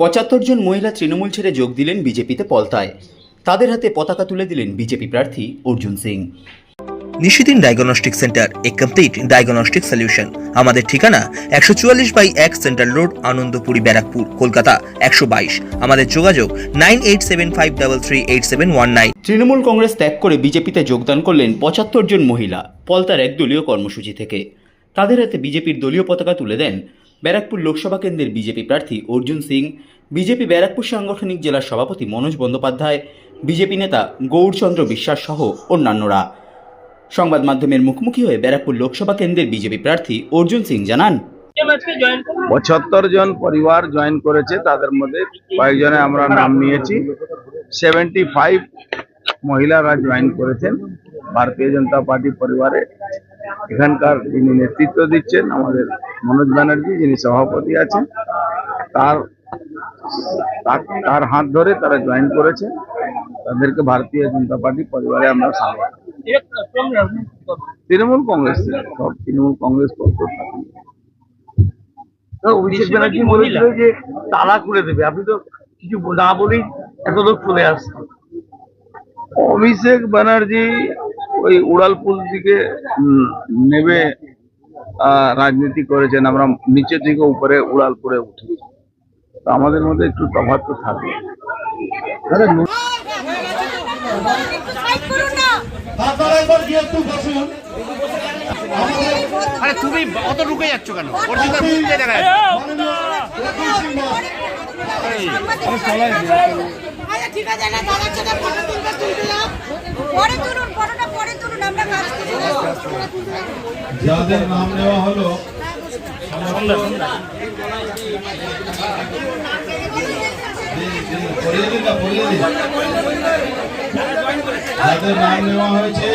পঁচাত্তর জন মহিলা তৃণমূল ছেড়ে যোগ দিলেন বিজেপিতে পলতায়। তাদের হাতে পতাকা তুলে দিলেন বিজেপি প্রার্থী অর্জুন সিং। নিশিদিন ডায়াগনস্টিক সেন্টার এ কমপ্লিট ডায়াগনস্টিক সলিউশন। আমাদের ঠিকানা একশো চুয়াল্লিশ বাই এক সেন্ট্রাল রোড আনন্দপুরি ব্যারাকপুর কলকাতা একশো বাইশ। আমাদের যোগাযোগ nine eight seven five double three eight seven one nine. Trinamool Congress ত্যাগ করে বিজেপিতে যোগদান করলেন পঁচাত্তর জন মহিলা পলতার এক দলীয় কর্মসূচি থেকে। তাদের হাতে বিজেপির দলীয় পতাকা তুলে দেন ব্যারাকপুর লোকসভা কেন্দ্রের বিজেপি প্রার্থী অর্জুন সিং, বিজেপি ব্যারাকপুর সাংগঠনিক জেলার সভাপতি মনোজ বন্দ্যোপাধ্যায়, বিজেপি নেতা গৌরচন্দ্র বিশ্বাস সহ অন্যান্যরা। সংবাদ মাধ্যমের মুখোমুখি হয়ে ব্যারাকপুর লোকসভা কেন্দ্রের বিজেপি প্রার্থী অর্জুন সিং জানান, পঁচাত্তর জন পরিবার জয়েন করেছে, তাদের মধ্যে কয়েকজনে আমরা নাম নিয়েছি। সেভেন্টি ফাইভ মহিলারা জয়েন করেছেন, ভারতীয় জনতা পার্টি পরিবারে। এখানকার যিনি নেতৃত্ব দিচ্ছেন, আমাদের মনোজ ব্যানার্জি যিনি সভাপতি আছেন তার তার- হাত ধরে তারা জয়েন করেছে। তাদেরকে ভারতীয় জনতা পার্টি পরিবারে আমরা স্বাগত তৃণমূল কংগ্রেস সব তৃণমূল কংগ্রেস অভিষেক ব্যানার্জি বলেছিল যে তালা করে দেবে। আপনি তো কিছু না বলেই এত লোক চলে আসছে। অভিষেক ব্যানার্জি ওই উড়ালপুল দিকে নেবে রাজনীতি করেছেন আমরা নিচে থেকে উপরে উড়াল করে উঠি। তো আমাদের মধ্যে একটু তফাৎ তো থাকে। আরে তুমি অত ঢুকে যাচ্ছ কেন? অর্জুন দা মুখ দিয়ে দেখা যাচ্ছে। ঠিক আছে না দাদার সাথে ফটো তুলবে তুলবে। পরে তুলুন ফটোটা যাদের নাম নেওয়া হলো। যাদের নাম নেওয়া হয়েছে,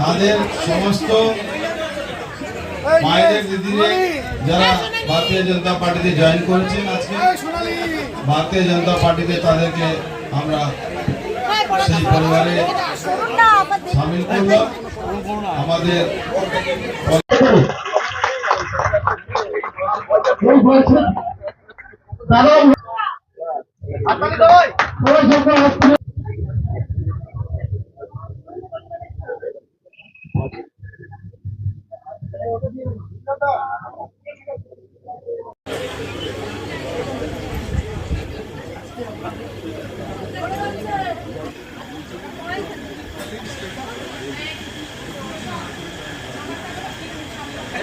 তাদের সমস্ত মায়েদের দিদিদের যারা ভারতীয় জনতা পার্টিতে জয়েন করেছেন আজকে, ভারতীয় জনতা পার্টিতে তাদেরকে আমরা সেই পরিবারে সামিল করলাম আমাদের